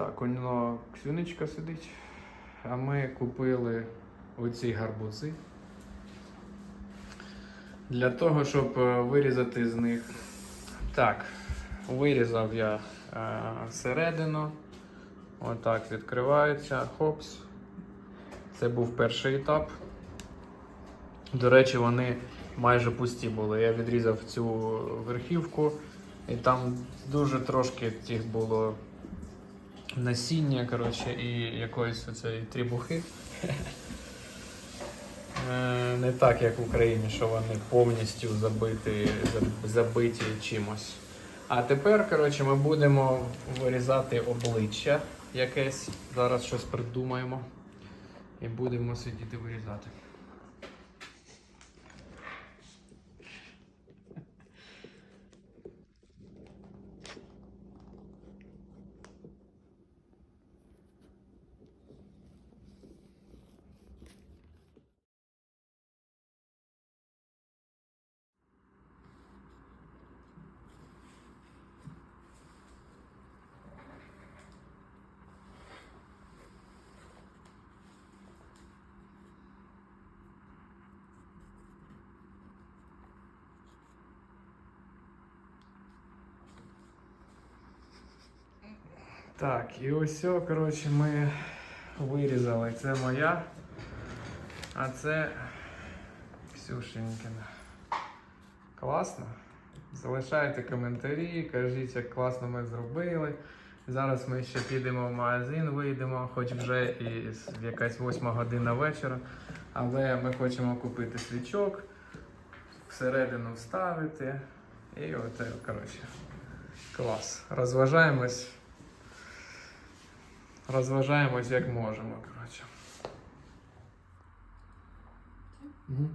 Так, воно ксюнечка сидить. А ми купили оці гарбузи. Для того, щоб е, вирізати з них. Так, вирізав я е, середину. Отак відкривається. Хопс. Це був перший етап. До речі, вони майже пусті були. Я відрізав цю верхівку, і там дуже трошки тих було насіння, коротше, і якоїсь оцієї трібухи. Е, Не так, як в Україні, що вони повністю забиті, забиті чимось. А тепер, коротше, ми будемо вирізати обличчя якесь. Зараз щось придумаємо. І будемо сидіти вирізати. Так, і ось, коротше, ми вирізали. Це моя, а це Ксюшенькина. Класно? Залишайте коментарі, кажіть, як класно ми зробили. Зараз ми ще підемо в магазин, вийдемо, хоч вже і якась восьма година вечора. Але ми хочемо купити свічок, всередину вставити. І оце, коротше, клас. Розважаємось. Розважаємось як можемо, коротше. Угу.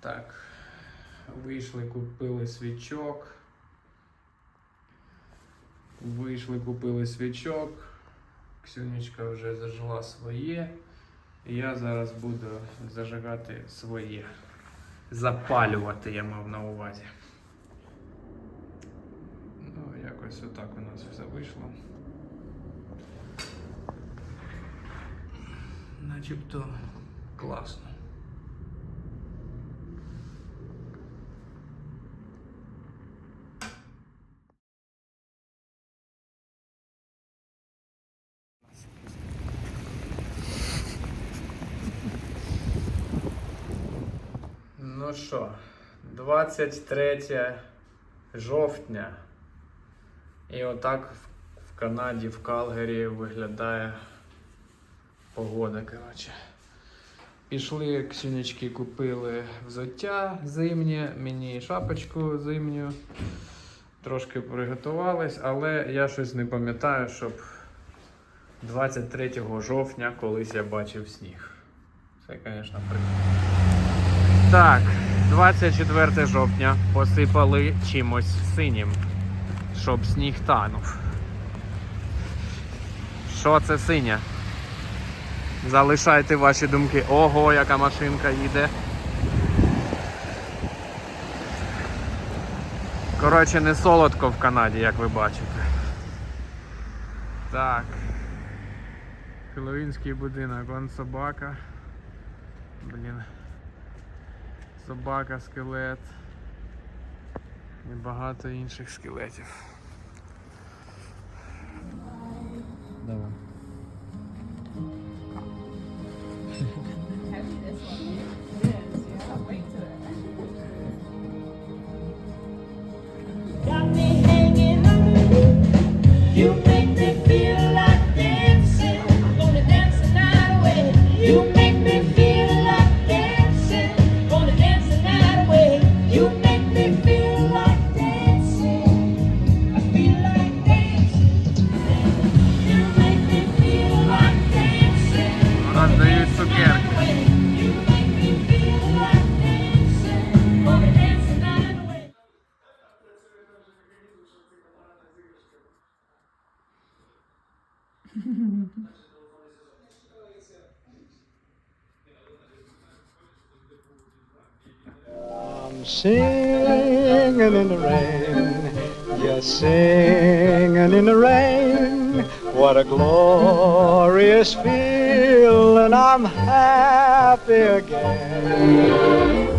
Так, вийшли, купили свічок. Вийшли, купили свічок. Ксюнечка вже зажила своє. Я зараз буду зажигати своє. Запалювати я мав на увазі. Ну, якось отак у нас все вийшло. Начебто класно. Ну що, 23 жовтня. І отак в- Канаді, в Калгарі виглядає погода, коротше. Пішли ксюнечки, купили взуття зимнє, мені шапочку зимню. Трошки приготувались, але я щось не пам'ятаю, щоб 23 жовтня колись я бачив сніг. Це, звісно, прикольно. Так, 24 жовтня посипали чимось синім, щоб сніг танув. Що це синя? Залишайте ваші думки. Ого, яка машинка їде. Коротше, не солодко в Канаді, як ви бачите. Так. Хеллоуінський будинок, вон собака. Блін. Собака, скелет і багато інших скелетів. I'm singing in the rain, just singing in the rain. What a glorious feeling, I'm happy again.